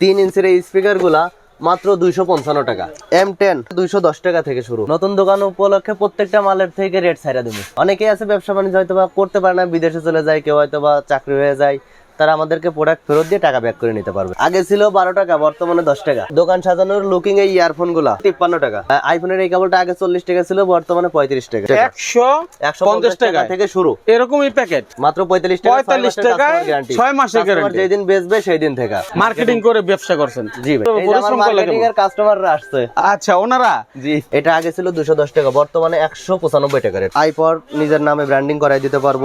তিন ইঞ্চির এই স্পিকারগুলা মাত্র দুইশো পঞ্চান্ন টাকা। এম টেন দুইশো দশ টাকা থেকে শুরু। নতুন দোকান উপলক্ষে প্রত্যেকটা মালের থেকে রেট ছাইরা দেবে। অনেকেই আছে ব্যবসা বাণিজ্য হয়তো বা করতে পারে না, বিদেশে চলে যায়, কেউ হয়তো বা চাকরি হয়ে যায় তারা আমাদেরকে প্রোডাক্ট ফেরত দিয়ে টাকা ব্যাক করে নিতে পারবে। আগে ছিল বারো টাকা বর্তমানে দশ টাকা। দোকান সাজানোর লুকিং এই ইয়ারফোনগুলা তিপ্পান্ন টাকা। আইফোনের এই কেবলটা আগে চল্লিশ টাকা ছিল বর্তমানে পঁয়ত্রিশ টাকা। একশো একশো পঞ্চাশ টাকা থেকে শুরু। এরকমই প্যাকেট মাত্র পঁয়তাল্লিশ টাকা পঁয়তাল্লিশ টাকায় ছয় মাসের গ্যারান্টি যেদিন বেচবে সেই দিন থেকে। মার্কেটিং করে ব্যবসা করছেন। জি পরিশ্রম মার্কেটিং এর কাস্টমাররা আসছে। আচ্ছা ওনারা? জি এটা আগে ছিল দুশো দশ টাকা বর্তমানে একশো পঁচানব্বই টাকা রেট আইপর নিজের নামে ব্র্যান্ডিং করাই দিতে পারব।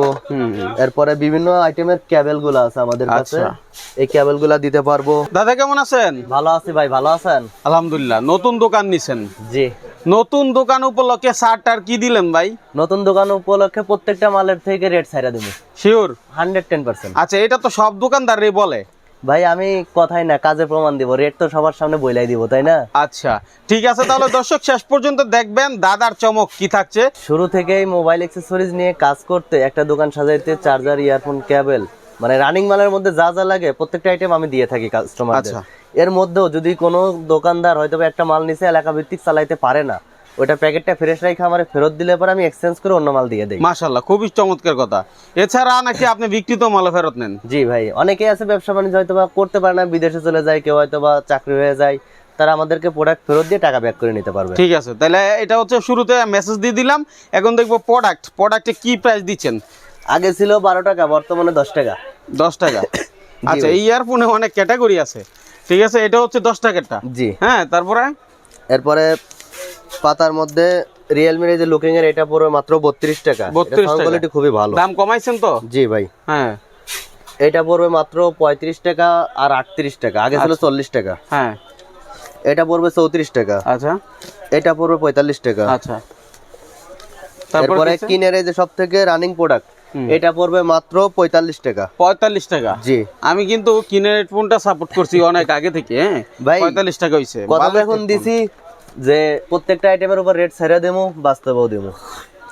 এরপরে বিভিন্ন আইটেমের ক্যাবেলগুলো আছে আমাদের কাছে। আচ্ছা। এই ক্যাবেলগুলা দিতে পারব। দাদা কেমন আছেন? ভালো আছি ভাই ভালো আছেন? আলহামদুলিল্লাহ। নতুন দোকান নিছেন? জি। নতুন দোকান উপলক্ষে শার্ট আর কি দিলেন ভাই? নতুন দোকান উপলক্ষে প্রত্যেকটা মালের থেকে রেট ছাইরা দেবো। শিওর হান্ড্রেড টেন পার্সেন্ট আচ্ছা এটা তো সব দোকানদারই বলে। ভাই আমি কথাই না কাজে প্রমাণ দিব। রেট তো সবার সামনে বইলাই দিব তাই না? আচ্ছা ঠিক আছে তাহলে দর্শক শেষ পর্যন্ত দেখবেন দাদার চমক কি থাকছে। শুরু থেকেই মোবাইল অ্যাক্সেসরিজ নিয়ে কাজ করতে একটা দোকান সাজাইতে চার্জার ইয়ারফোন কেবল মানে রানিং মালের মধ্যে যা যা লাগে প্রত্যেকটা আইটেম আমি দিয়ে থাকি কাস্টমারদের আচ্ছা। এর মধ্যেও যদি কোনো দোকানদার হয়তো একটা মাল নিচে এলাকা ভিত্তিক চালাইতে পারে না ওটা প্যাকেটটা ফ্রেশ রাখে আমার ফেরত দিলে পরে আমি এক্সচেঞ্জ করে অন্য মাল দিয়ে দিই। মাশাল্লাহ খুবই চমৎকার কথা। এছাড়া নাকি আপনি বিকৃত মাল ফেরত নেন? জি ভাই অনেকেই আছে ব্যবসা বাণিজ্য হয়তো বা করতে পারে না বিদেশে চলে যায় কেউ হয়তো বা চাকরি হয়ে যায় তারা আমাদেরকে প্রোডাক্ট ফেরত দিয়ে টাকা ব্যাক করে নিতে পারবে। ঠিক আছে তাহলে এটা হচ্ছে শুরুতে মেসেজ দিয়ে দিলাম এখন দেখব প্রোডাক্ট প্রোডাক্টে কি প্রাইস দিচ্ছেন? আগে ছিল বারো টাকা বর্তমানে দশ টাকা। দশ টাকা। আচ্ছা এই ইয়ারফোনে অনেক ক্যাটাগরি আছে। ঠিক আছে এটা হচ্ছে দশ টাকারটা। জি। হ্যাঁ তারপরে? এরপরে পাতার মধ্যে রিয়েলমির এই যে লুকিং এর এটা পড়বে মাত্র বত্রিশ টাকা। 32 টাকা। কোয়ালিটি খুবই ভালো। দাম কমাইছেন তো? জি ভাই। হ্যাঁ। এটা পড়বে মাত্র পঁয়ত্রিশ টাকা আর আটত্রিশ টাকা। আগে ছিল চল্লিশ টাকা। হ্যাঁ। এটা পড়বে চৌত্রিশ টাকা। আচ্ছা। এটা পড়বে পঁয়তাল্লিশ টাকা। আচ্ছা। তারপরে কিনের এই যে সব থেকে রানিং প্রোডাক্ট এটা পড়বে মাত্র পঁয়তাল্লিশ টাকা। পঁয়তাল্লিশ টাকা? জি। আমি কিন্তু কিনে হেডফোনটা সাপোর্ট করছি অনেক আগে থেকে হ্যাঁ? ভাই, পঁয়তাল্লিশ টাকা হয়েছে কথা এখন দিছি যে প্রত্যেকটা আইটেমের উপর রেট ছেড়ে দেবো বাস্তবেও দেবো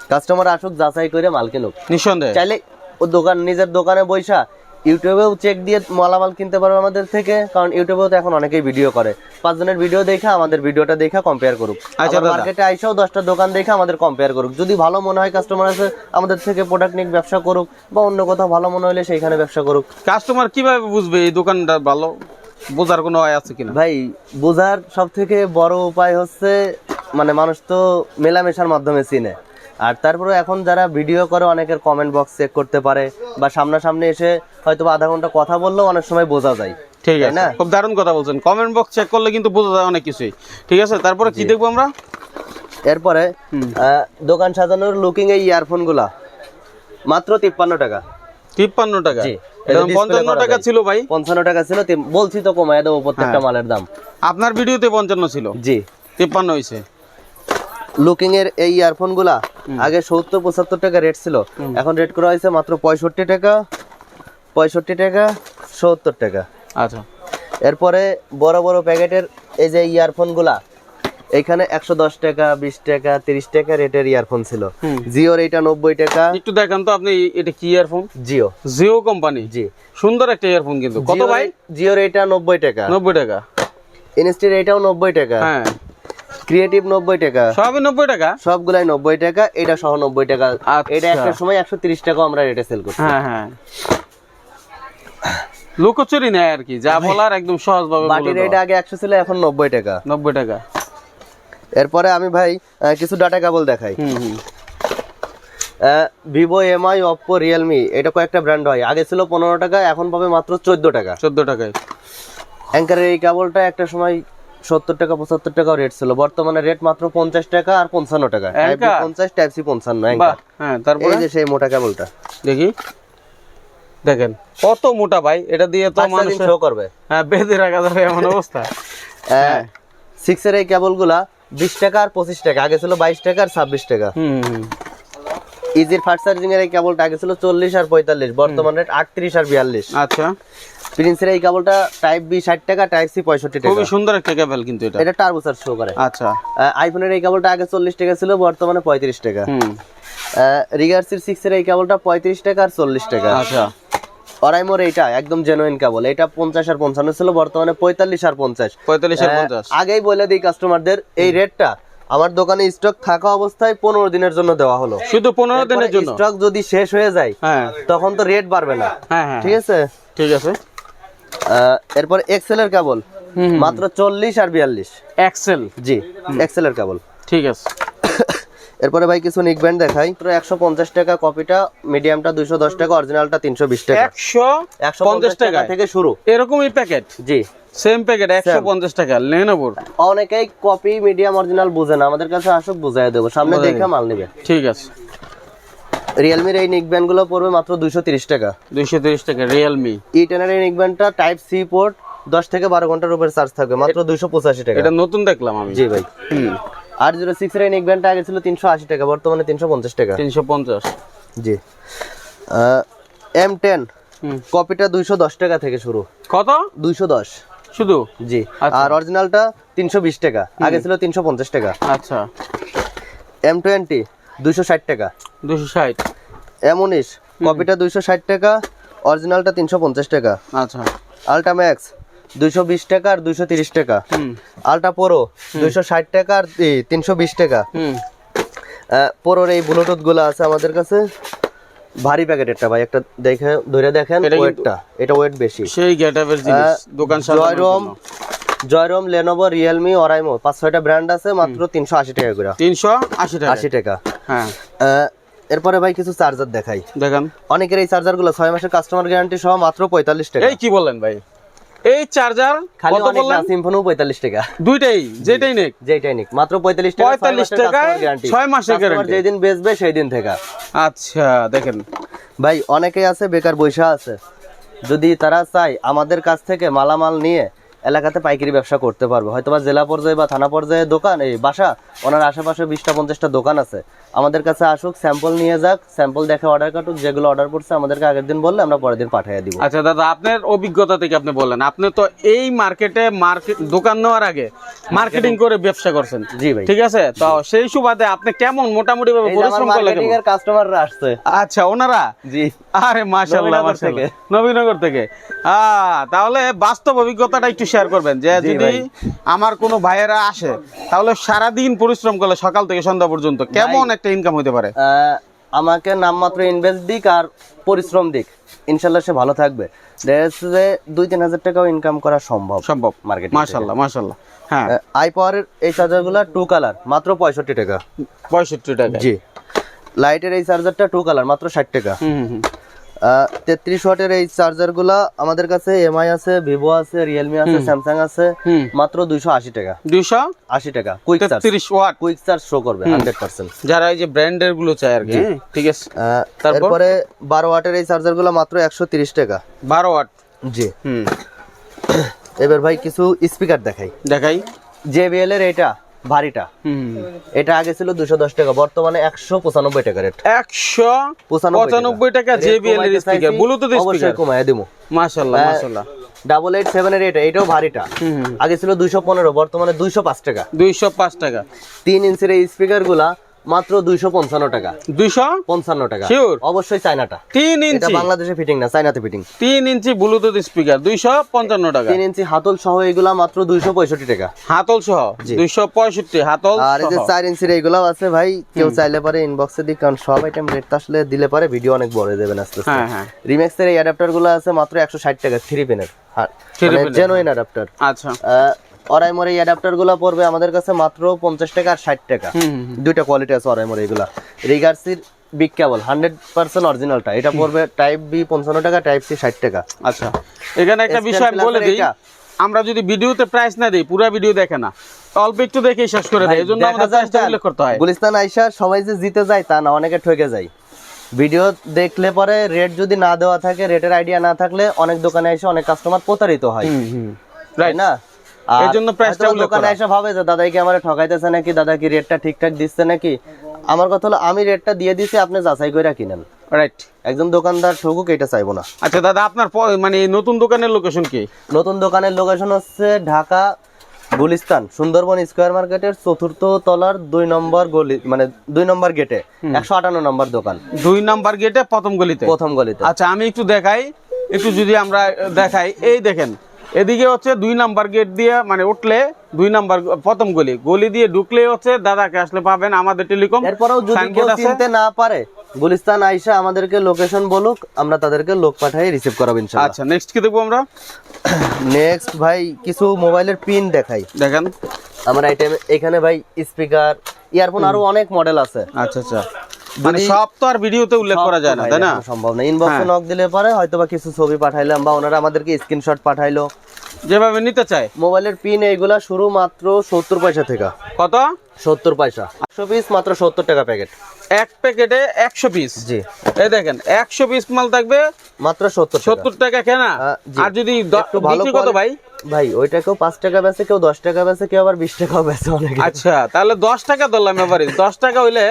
কাস্টমার আসুক যাচাই করে মাল কিনুক নিঃসন্দেহে। চাইলে ও দোকান নিজের দোকানে বৈশা ইউটিউবেও চেক দিয়ে মালামাল কিনতে পারবে আমাদের থেকে কারণ ইউটিউবেও তো এখন অনেকেই ভিডিও করে। পাঁচজনের ভিডিও দেখে আমাদের ভিডিওটা দেখে কম্পেয়ার করুক। আচ্ছা, মার্কেটে আইসাও দশটা দোকান দেখে আমাদের কম্পেয়ার করুক। যদি ভালো মনে হয় কাস্টমার আছে আমাদের থেকে প্রোডাক্ট নিয়ে ব্যবসা করুক বা অন্য কোথাও ভালো মনে হলে সেইখানে ব্যবসা করুক। কাস্টমার কীভাবে বুঝবে এই দোকানটা ভালো? বোঝার কোনো হয় আছে কিনা? ভাই বোঝার সব থেকে বড় উপায় হচ্ছে মানে মানুষ তো মেলামেশার মাধ্যমে চিনে। আর তারপরে এখন যারা ভিডিও করে অনেকের কমেন্ট বক্স চেক করতে পারে বা সামনাসামনি এসে হয়তো আধা ঘণ্টা কথা বললেও অনেক সময় বোঝা যায়। ঠিক আছে। না? খুব দারুণ কথা বলছেন। কমেন্ট বক্স চেক করলে কিন্তু বোঝা যায় অনেক কিছুই। ঠিক আছে? তারপরে কি দেখব আমরা? এরপরে দোকান সাজানোর লুকিং এই ইয়ারফোনগুলা মাত্র তিপ্পান্ন টাকা। তিপ্পান্ন টাকা? জি। এটা এটা display পঞ্চান্ন টাকা ছিল ভাই। পঞ্চান্ন টাকা ছিল বলছি তো কমায় দেবো প্রত্যেকটা। মালের দাম। আপনার ভিডিওতে পঞ্চান্ন ছিল? জি। তিপ্পান্ন হয়েছে লুকিং এর এই ইয়ারফোনগুলা আগে সত্তর পঁচাত্তর টাকা রেট ছিল। এখন রেট করা হয়েছে মাত্র পঁয়ষট্টি টাকা পঁয়ষট্টি টাকা সত্তর টাকা। আচ্ছা। এরপরে বড় বড় প্যাকেটের এই যে ইয়ারফোনগুলা এখানে একশো দশ টাকা বিশ টাকা তিরিশ টাকা রেটের ইয়ারফোন ছিল। জিওর এইটা নব্বই টাকা। একটু দেখান তো আপনি এটা কি ইয়ারফোন জিও। জিও কোম্পানি জি। সুন্দর একটা ইয়ারফোন কিন্তু। কত ভাই? জিওর এইটা নব্বই টাকা। নব্বই টাকা। ইনস্টির এইটাও নব্বই টাকা। হ্যাঁ। ক্রিয়েটিভ নব্বই টাকা। সবই নব্বই টাকা? সবগুলাই নব্বই টাকা এটা সহ নব্বই টাকা। আচ্ছা। এটা একটা সময় একশো তিরিশ টাকা আমরা রেটে সেল করছি। হ্যাঁ হ্যাঁ। লুকোচুরি নেয় আর কি যা বলার একদম সহজ ভাবে বাটির রেট আগে একশো ছিল এখন নব্বই টাকা। নব্বই টাকা। এরপরে আমি ভাই কিছু ডাটা কেবল দেখাই। হুম হুম। ভিভো এমআই অপ্পো রিয়েলমি এটা কয়েকটা ব্র্যান্ড হয়। আগে ছিল পনেরো টাকা এখন পাবে মাত্র চোদ্দ টাকা। চোদ্দ টাকায়। অ্যাঙ্কারের এই কেবলটা একটা সময় সত্তর টাকা পঁচাত্তর টাকা রেট ছিল। বর্তমানে রেট মাত্র পঞ্চাশ টাকা আর পঞ্চান্ন টাকা? পঞ্চাশ টাইপ সি পঞ্চান্ন হ্যাঁ তারপরে? যে সেই মোটা কেবলটা। দেখি। দেখেন কত মোটা ভাই এটা দিয়ে তো মানুষ শো করবে। হ্যাঁ বেঁধে রাখা যাবে এমন অবস্থা। হ্যাঁ সিক্সের এই কেবলগুলা বিশ টাকা আর পঁচিশ টাকা আগে ছিল বাইশ টাকা আর ছাব্বিশ টাকা। হুম। ইজির ফাস্ট চার্জিং এর এই কেবলটা আগে ছিল চল্লিশ আর পঁয়তাল্লিশ বর্তমান রেট আটত্রিশ আর বিয়াল্লিশ। আচ্ছা। প্রিন্সের এই কেবলটা টাইপ বি ষাট টাকা টাইপ সি পঁয়ষট্টি টাকা। খুবই সুন্দর একটা কেবল কিন্তু এটা। এটা টার্বোসার শো করে। আচ্ছা। আইফোনের এই কেবলটা আগে চল্লিশ টাকা ছিল বর্তমানে পঁয়ত্রিশ টাকা। হুম। রিগার্সির সিক্স এর এই কেবলটা পঁয়ত্রিশ টাকা আর চল্লিশ টাকা। আচ্ছা। অরাইমোর এইটা একদম জেনুইন কেবল এটা পঞ্চাশ আর পঞ্চান্ন ছিল বর্তমানে পঁয়তাল্লিশ আর পঞ্চাশ। পঁয়তাল্লিশ আর পঞ্চাশ। আগেই বলে দিই কাস্টমারদের এই রেটটা আমার দোকানে স্টক থাকা অবস্থায় পনেরো দিনের জন্য দেওয়া হলো। শুধু পনেরো দিনের জন্য? স্টক যদি শেষ হয়ে যায় হ্যাঁ। তখন তো রেট বাড়বে না। হ্যাঁ হ্যাঁ ঠিক আছে? ঠিক আছে। এরপর এক্সেল এর কেবল। মাত্র চল্লিশ আর বিয়াল্লিশ। এক্সেল জি এক্সেল এর কেবল। ঠিক আছে। এরপরে ভাই কিছু নিক ব্যান্ড দেখাই। তো একশো পঞ্চাশ টাকা কপিটা মিডিয়ামটা দুইশো দশ টাকা অরিজিনালটা তিনশো বিশ টাকা। একশো একশো পঞ্চাশ টাকা থেকে শুরু। এরকমই প্যাকেট জি। সেম প্যাকেট একশো পঞ্চাশ টাকা লেনোভোর অনেকেই কপি মিডিয়াম অরিজিনাল বুঝে না। আমাদের কাছে আসুক বুঝাই দেবো। সামনে দেখে মাল নেবে। ঠিক আছে। রিয়েলমির এই নিক ব্যান্ডগুলো পড়বে মাত্র দুইশো তিরিশ টাকা। দুইশো তিরিশ টাকা রিয়েলমি ই টেনের এই নিক ব্যান্ডটা টাইপ সি পোর্ট দশ থেকে বারো ঘণ্টার উপরে চার্জ থাকবে মাত্র দুইশো পঁচাশি টাকা। এটা নতুন দেখলাম আমি। জি ভাই। হুম। আর জিরো সিক্স এর এই ব্যান্ডটা আগে ছিল তিনশো আশি টাকা বর্তমানে তিনশো পঞ্চাশ টাকা। তিনশো পঞ্চাশ। জি। এম টেন কপিটা দুইশো দশ টাকা থেকে শুরু। কত? দুইশো দশ। শুধু? জি। আচ্ছা। আর অরিজিনালটা তিনশো বিশ টাকা আগে ছিল তিনশো পঞ্চাশ টাকা। আচ্ছা। এম টোয়েন্টি দুইশো ষাট টাকা। দুশো ষাট। এম উনিশ কপিটা দুইশো ষাট টাকা অরিজিনালটা তিনশো পঞ্চাশ টাকা। আচ্ছা। আলট্রা ম্যাক্স দুইশো বিশ টাকা আর দুইশো তিরিশ টাকা। হুম। আলট্রা প্রো দুইশো ষাট টাকা আর তিনশো বিশ টাকা। হুম। প্রোর এই ব্লুটুথগুলো আছে আমাদের কাছে। ভারী প্যাকেটেরটা ভাই একটা দেখে ধরে দেখেন ওয়েটটা। এটা ওয়েট বেশি। সেই গেটআপের জিনিস দোকান জয়রম জয়রম লেনোভো রিয়েলমি অরাইমো পাঁচ ছয়টা ব্র্যান্ড আছে মাত্র তিনশো আশি টাকা করে। তিনশো আশি টাকা। আশি টাকা। হ্যাঁ। এরপরে ভাই কিছু চার্জার দেখাই। দেখেন। অনেকের এই চার্জারগুলো ছয় মাসের কাস্টমার গ্যারান্টি সহ মাত্র পঁয়তাল্লিশ টাকা। এই কি বললেন ভাই? এই চার্জার খালি কত অনেক বললেন? সিম্ফোনও পঁয়তাল্লিশ টাকা। দুইটাই যেটাই নেক। যেটাই নিক মাত্র পঁয়তাল্লিশ টাকা 45 টাকায় ছয় মাসের বেচবে সেই দিন থেকে। আচ্ছা দেখেন। ভাই অনেকেই আছে বেকার বৈশা আছে। যদি তারা চায় আমাদের কাছ থেকে মালামাল নিয়ে এলাকাতে পাইকারি ব্যবসা করতে পারবে। হয়তো বা জেলা পর্যায়ে বা থানা পর্যায়ে দোকান এই বাসা ওনার আশেপাশে বিশটা পঞ্চাশটা দোকান আছে। আমাদের কাছে আসুক স্যাম্পল নিয়ে যাক স্যাম্পল দেখে অর্ডার কাটুক যেগুলো অর্ডার করছে আমাদেরকে আগের দিন বললে আমরা পরের দিন পাঠিয়ে দিব। আচ্ছা দাদা আপনার অভিজ্ঞতা থেকে আপনি বলেন। আপনি তো এই মার্কেটে মার্কেট দোকান নেওয়ার আগে মার্কেটিং করে ব্যবসা করছেন। জি ভাই। ঠিক আছে? তো সেই সুবাদে আপনি কেমন মোটামুটি ভাবে পরিশ্রম করলে মার্কেটিং এর কাস্টমাররা আসছে। আচ্ছা ওনারা? জি। আরে মাশাআল্লাহ মাশাআল্লাহ। থেকে। নবীনগর থেকে। আহ, তাহলে বাস্তব অভিজ্ঞতাটা একটু শেয়ার করবেন যে যদি আমার কোনো ভাইয়েরা আসে তাহলে সারা দিন পরিশ্রম করলে সকাল থেকে সন্ধ্যা পর্যন্ত কেমন একটা ইনকাম হতে পারে। আমাকে নামমাত্র ইনভেস্ট দিক আর পরিশ্রম দিক। ইনশাল্লাহ সে ভালো থাকবে। যে দুই তিন হাজার টাকাও ইনকাম করা সম্ভব সম্ভব। মার্কেট মাশাল্লাহ মাশাল্লাহ। হ্যাঁ। আই পাওয়ারের এই চার্জারগুলো টু কালার মাত্র পঁয়ষট্টি টাকা। পঁয়ষট্টি টাকা জি। লাইটের এই চার্জারটা টু কালার মাত্র ষাট টাকা। হুম, হুম। তেত্রিশ ওয়াটের এই চার্জারগুলো আমাদের কাছে এমআই আছে ভিভো আছে রিয়েলমি আছে স্যামসাং আছে মাত্র দুইশো আশি টাকা। দুইশো আশি টাকা। কুইক তেত্রিশ ওয়াট। কুইক চার্জ শো করবে হান্ড্রেড পার্সেন্ট যারা এই যে ব্র্যান্ডেরগুলো চায় আর কি ঠিক আছে। তারপর? বারো ওয়াটের এই চার্জার চার্জারগুলো মাত্র একশো তিরিশ টাকা। বারো ওয়াট। জি। হুম। এবার ভাই কিছু স্পিকার দেখাই। দেখাই। জেবিএল এর এটা ভারীটা। এটা আগে ছিল দুশো দশ টাকা বর্তমানে একশো পঁচানব্বই টাকা রেট। একশো পঁচানব্বই টাকা জেবিএল এর স্পিকার ব্লুটুথ অবশ্যই কমায় দিব মাশাআল্লাহ হ্যাঁ। মাশাআল্লাহ। ডাবল এইট সেভেন এর এটা এটাও ভারীটা। আগে ছিল দুইশো পনেরো বর্তমানে দুইশো পাঁচ টাকা। দুইশো পাঁচ টাকা। তিন ইঞ্চির এই স্পিকারগুলা মাত্র দুইশো পঞ্চান্ন টাকা। দুইশো? পঞ্চান্ন টাকা। Sure? অবশ্যই চায়নাটা। তিন ইঞ্চি। বাংলাদেশে ফিটিং না চায়নাতে ফিটিং তিন ইঞ্চি ব্লুটুথ স্পিকার দুইশো পঞ্চান্ন টাকা। তিন ইঞ্চি হাতল সহ এগুলা মাত্র দুইশো পঁয়ষট্টি টাকা। হাতল সহ দুইশো পঁয়ষট্টি হাতল আর এই যে। চার ইঞ্চির এইগুলাও আছে ভাই কেউ চাইলে পারে ইনবক্সে দিক কারণ সব আইটেম রেট আসলে দিলে পারে ভিডিও অনেক বড় হয়ে যাবেন আস্তে আস্তে। হ্যাঁ হ্যাঁ। এই অ্যাডাপ্টারগুলো আছে মাত্র একশো ষাট টাকা থ্রি পিনের জেনুইন অ্যাডাপ্টার আচ্ছা। অরাইমোর এই পড়বে আমাদের কাছে মাত্র পঞ্চাশ টাকা আর ষাট টাকা। দুইটা কোয়ালিটি আছে অরাইমোর এইগুলা রিগার্সির বিগ কেবল হান্ড্রেড পার্সেন্ট অরিজিনালটা এটা পড়বে টাইপ বি পঞ্চান্ন টাকা টাইপ সি ষাট টাকা। আচ্ছা এখানে একটা বিষয় বলে দিই আমরা যদি ভিডিওতে প্রাইস না দিই পুরো ভিডিও দেখে না। অল্প একটু দেখেই শেষ করে দেয় এই জন্য আমাদের প্রাইসটা উল্লেখ করতে হয়। গুলিস্তান আইসা সবাই যে জিতে যায় তা না অনেকে ঠকে যায়। ভিডিও দেখলে পরে রেট যদি না দেওয়া থাকে রেটের আইডিয়া না থাকলে অনেক দোকানে এসে অনেক কাস্টমার প্রতারিত হয়। রাইট না? এর জন্য price টা হয়তো উল্লেখ দোকানে এসে ভাবে যে দাদা কি আমার ঠকাইতেছে নাকি দাদা কি রেটটা ঠিকঠাক দিচ্ছে নাকি? আমার কথা হলো আমি রেটটা দিয়ে দিছি আপনি যাচাই করে কিনেন। রাইট একদম দোকানদার ঠকুক এটা চাইব না। আচ্ছা দাদা আপনার মানে নতুন দোকানের লোকেশন কি? নতুন দোকানের লোকেশন হচ্ছে ঢাকা গুলিস্তান সুন্দরবন স্কোয়ার মার্কেটের চতুর্থ তলার দুই নম্বর গলি মানে দুই নম্বর গেটে একশো আটান্ন নম্বর দোকান। দুই নাম্বার গেটে প্রথম গলিতে? প্রথম গলিতে। আচ্ছা আমি একটু দেখাই একটু যদি আমরা দেখাই এই দেখেন এদিকে হচ্ছে দুই নাম্বার গেট দিয়ে মানে উঠলে দুই নাম্বার প্রথম গলি। গলি দিয়ে ঢুকলে হচ্ছে দাদাকে আসলে পাবেন আমাদের টেলিকম। এরপরেও যদি কেউ চিনতে না পারে গুলিস্তান আইসা আমাদেরকে লোকেশন বলুক আমরা তাদেরকে লোক পাঠিয়ে রিসিভ করাবো ইনশাআল্লাহ আচ্ছা নেক্সট কি দেখব আমরা? নেক্সট ভাই কিছু মোবাইলের পিন দেখাই। দেখেন। আমার আইটেম এখানে ভাই স্পিকার ইয়ারফোন আরও অনেক মডেল আছে। আচ্ছা আচ্ছা। মানে সব তো আর ভিডিওতে উল্লেখ করা যায় না তাই না? সম্ভব না। ইনবক্সে হ্যাঁ। নক দিলে পরে হয়তোবা কিছু ছবি পাঠাইলাম বা ওনারা আমাদেরকে স্ক্রিনশট পাঠাইলো। যেভাবে নিতে চায়। মোবাইলের পিন এইগুলা শুরু মাত্র সত্তর পয়সা থেকে। কত? সত্তর পয়সা। একশো পিস মাত্র সত্তর টাকা প্যাকেট। এক প্যাকেটে একশো পিস? জি। এই দেখেন একশো পিস মাল থাকবে মাত্র সত্তর সত্তর টাকা কেনা। আর যদি ভালো কত ভাই? ভাই ওইটা কেউ পাঁচ টাকা বেচে কেউ দশ টাকা বেচে কেউ আবার বিশ টাকাও বেচে অনেকে। আচ্ছা তাহলে দশ টাকা ধরলাম এবারে। দশ টাকা হইলে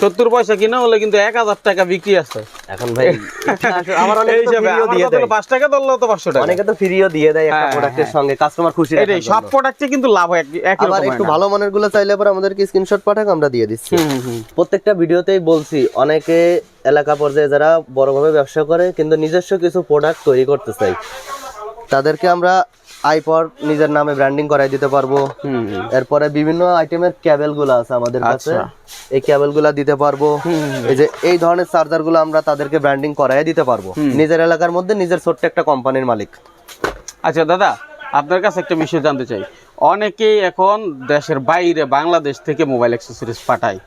সত্তর পয়সা কিনা হলে কিন্তু এক হাজার টাকা বিক্রি আছে। এখন ভাই আমার অনেকে হিসাবে পাঁচ টাকা ধরলেও তো পাঁচশো টাকা। অনেকে তো ফ্রিও দিয়ে দেয় একটা হ্যাঁ, প্রোডাক্টের হ্যাঁ। সঙ্গে কাস্টমার খুশি এটাই সব। প্রোডাক্টে কিন্তু লাভ হয় একই আবার একটু ভালো মানেরগুলো চাইলে পরে আমাদেরকে স্ক্রিনশট পাঠাক আমরা দিয়ে দিচ্ছি। প্রত্যেকটা ভিডিওতেই বলছি অনেকে এলাকা পর্যায়ে যারা বড়ভাবে ব্যবসা করে কিন্তু নিজস্ব কিছু প্রোডাক্ট তৈরি করতে চাই। তাদেরকে আমরা আইপর নিজের নামে ব্র্যান্ডিং করাই দিতে পারব। এরপরে বিভিন্ন আইটেমের ক্যাবেলগুলো আছে আমাদের কাছে। আচ্ছা। এই ক্যাবেলগুলা দিতে পারব। এই যে এই ধরনের চার্জারগুলো আমরা তাদেরকে ব্র্যান্ডিং করাই দিতে পারব। নিজের এলাকার মধ্যে নিজের ছোট্ট একটা কোম্পানির মালিক। আচ্ছা দাদা আপনার কাছে একটা বিষয় জানতে চাই। অনেকেই এখন দেশের বাইরে বাংলাদেশ থেকে মোবাইল অ্যাক্সেসরিজ পাঠায়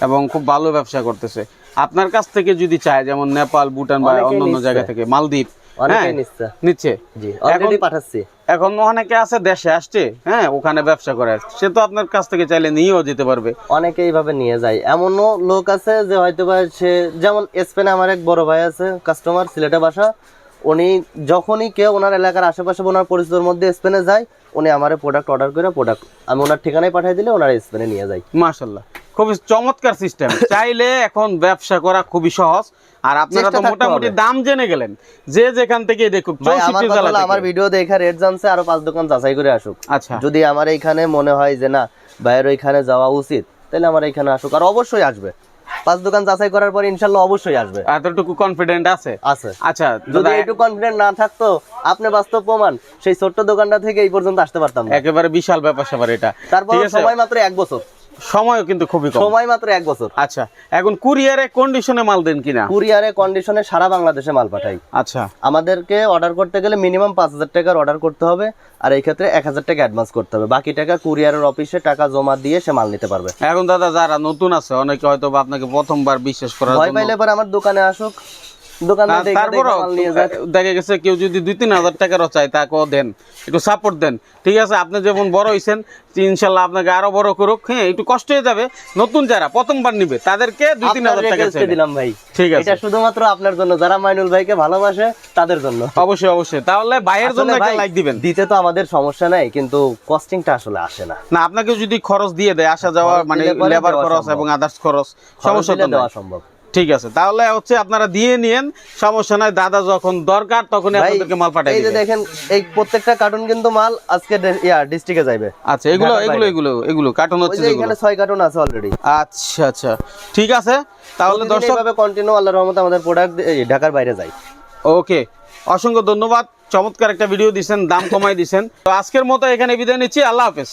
এবং খুব ভালো ব্যবসা করতেছে। আপনার কাছ থেকে যদি চায় যেমন নেপাল ভুটান বা অন্যান্য জায়গা থেকে মালদ্বীপ হ্যাঁ, নিচ্ছে। এখন অনেকে আছে দেশে আসছে হ্যাঁ ওখানে ব্যবসা করে। সে তো আপনার কাছ থেকে চাইলে নিয়েও যেতে পারবে। অনেকে এইভাবে নিয়ে যায়। এমনও লোক আছে যে হয়তো সে যেমন স্পেনে আমার এক বড় ভাই আছে কাস্টমার সিলেটে বাসা। উনি যখনই কেউ ওনার এলাকার আশেপাশে ওনার পরিচিতর মধ্যে স্পেনে যায় উনি আমার প্রোডাক্ট অর্ডার করে প্রোডাক্ট আমি ওনার ঠিকানায় পাঠিয়ে দিলে ওনার স্পেনে নিয়ে যায়। মাশাল্লাহ খুবই চমৎকার সিস্টেম চাইলে এখন ব্যবসা করা খুবই সহজ। আর আপনারা তো মোটামুটি দাম জেনে গেলেন। যে যেখান থেকে দেখুক ভাই আমার ভিডিও দেখে রেট জানছে আরও পাঁচ দোকান যাচাই করে আসুক। আচ্ছা। যদি আমার এইখানে মনে হয় যে না বাইরের ওইখানে যাওয়া উচিত তাহলে আমার এখানে আসুক। আর অবশ্যই আসবে। পাঁচ দোকান যাচাই করার পর ইনশাল্লাহ অবশ্যই আসবে। এতটুকু কনফিডেন্ট আছে? আছে। আচ্ছা যদি একটু কনফিডেন্ট না থাকতো আপনি বাস্তব প্রমাণ সেই ছোট্ট দোকানটা থেকে এই পর্যন্ত আসতে পারতাম একেবারে বিশাল ব্যাপার স্যাপার এটা তারপর সময় মাত্র এক বছর। সময়ও কিন্তু খুবই কম। সময় মাত্র এক বছর। আচ্ছা এখন কুরিয়ারে কন্ডিশনে মাল দেন কিনা? কুরিয়ারে কন্ডিশনে সারা বাংলাদেশে মাল পাঠাই। আচ্ছা। আমাদেরকে অর্ডার করতে গেলে মিনিমাম পাঁচ হাজার টাকার অর্ডার করতে হবে আর এই ক্ষেত্রে এক হাজার টাকা অ্যাডভান্স করতে হবে। বাকি টাকা কুরিয়ারের অফিসে টাকা জমা দিয়ে সে মাল নিতে পারবে। এখন দাদা যারা নতুন আছে অনেকে হয়তো আপনাকে প্রথমবার বিশ্বাস করার ভয় পাইলে পরে আমার দোকানে আসুক। দেখে দেখে তারপরও মাল নিয়ে যাক দেখা গেছে কেউ যদি দুই তিন হাজার টাকারও চায় তাকেও দেন। একটু সাপোর্ট দেন। ঠিক আছে আপনি যেমন বড় হয়েছেন ইনশাল্লাহ আপনাকে আরও বড় করুক। হ্যাঁ একটু কষ্ট হয়ে যাবে। নতুন যারা প্রথমবার নিবে তাদেরকে দুই তিন হাজার টাকা। দিলাম ভাই। ঠিক আছে। এটা শুধুমাত্র আপনার জন্য। যারা মাইনুল ভাইকে ভালোবাসে তাদের জন্য। অবশ্যই অবশ্যই। তাহলে ভাইয়ের জন্য একটা লাইক দিবেন। দিতে তো আমাদের সমস্যা নাই কিন্তু কস্টিংটা আসলে আসে না। না আপনাকে যদি খরচ দিয়ে দেয় আসা যাওয়া মানে লেবার খরচ এবং আদার্স খরচ খরচ সমস্যা তো দেওয়া সম্ভব। ঠিক আছে। তাহলে হচ্ছে আপনারা দিয়ে নিয়েন সমস্যা নাই দাদা যখন দরকার তখনই ভাই, আপনাদেরকে মাল পাঠিয়ে এই যে দেখেন এই প্রত্যেকটা কার্টুন কিন্তু মাল আজকে ইয়া ডিস্ট্রিক্টে যাবে আচ্ছা এগুলো এগুলো এগুলো এগুলো কার্টুন হচ্ছে যে যেগুলো। এখানে ছয় কার্টুন আছে অলরেডি আচ্ছা আচ্ছা। ঠিক আছে তাহলে দর্শক এইভাবে কন্টিনিউ আল্লাহর রহমতে আমাদের প্রোডাক্ট ঢাকার বাইরে যায়। ওকে অসংখ্য ধন্যবাদ। চমৎকার একটা ভিডিও দিছেন দাম কমাই দিছেন। তো আজকের মতো এখানে বিদায় নিচ্ছি আল্লাহ হাফেজ।